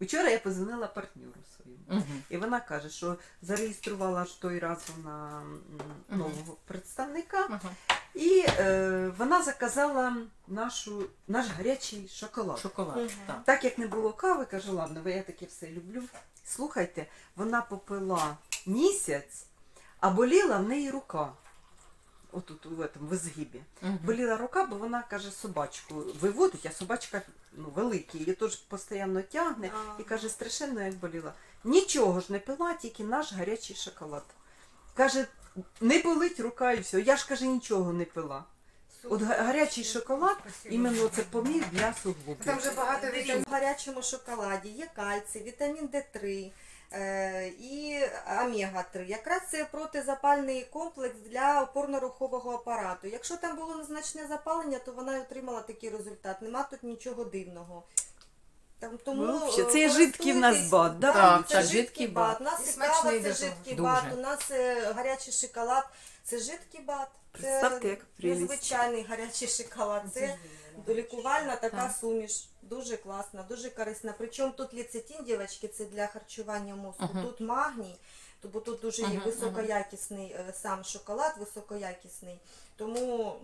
Вчора я позвонила партнеру своєму. Мгм. І вона каже, що зареєструвала ж той раз вона нового представника, Ага. і е, вона заказала нашу, наш гарячий шоколад. Шоколад. Мгм. Так. Так як не було кави, кажу, ладно, бо я таке все люблю. Слухайте, вона попила місяць, а боліла в неї рука. Отут, в этом, в изгибе. Угу. Боліла рука, бо вона каже, собачку виводить, а собачка ну, великий, її теж постійно тягне. І каже, страшенно як боліла. Нічого ж не пила, тільки наш гарячий шоколад. Каже, не болить рука і все. Я ж каже, нічого не пила. От га- гарячий шоколад іменно це помір для суглобів. Там вже багато вітамінів. в гарячому шоколаді є кальцій, вітамін Д3 е, і омега-3. Якраз це протизапальний комплекс для опорно-рухового апарату. Якщо там було незначне запалення, то вона й отримала такий результат. Нема тут нічого дивного. Там, тому, Вообще, це є жидкий в нас бат, да? Так, це це жидкий бат. У нас І кава, це жидкий Дуже. бат, у нас е, гарячий шоколад, це жидкий бат. Це Представте, як прелість. незвичайний гарячий шоколад. Це лікувальна така суміш. Дуже класна, дуже корисна. Причому тут лецитин, дівчатки, це для харчування мозку. Мгм. Тут магній, бо тут дуже є високоякісний е, сам шоколад, високоякісний. Тому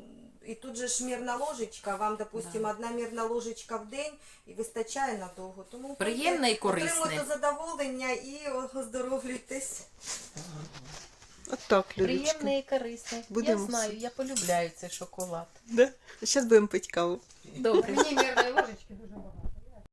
і тут же ж мірна ложечка, вам, допустимо, одна мірна ложечка в день і вистачає надовго. Тому Приємне і корисне. Отримуйте задоволення і оздоровлюйтесь. Так, Приємне і корисне. Будемо Я знаю, я полюбляю цей шоколад. Да? Зараз будемо пити каву. Добре. Мені багато.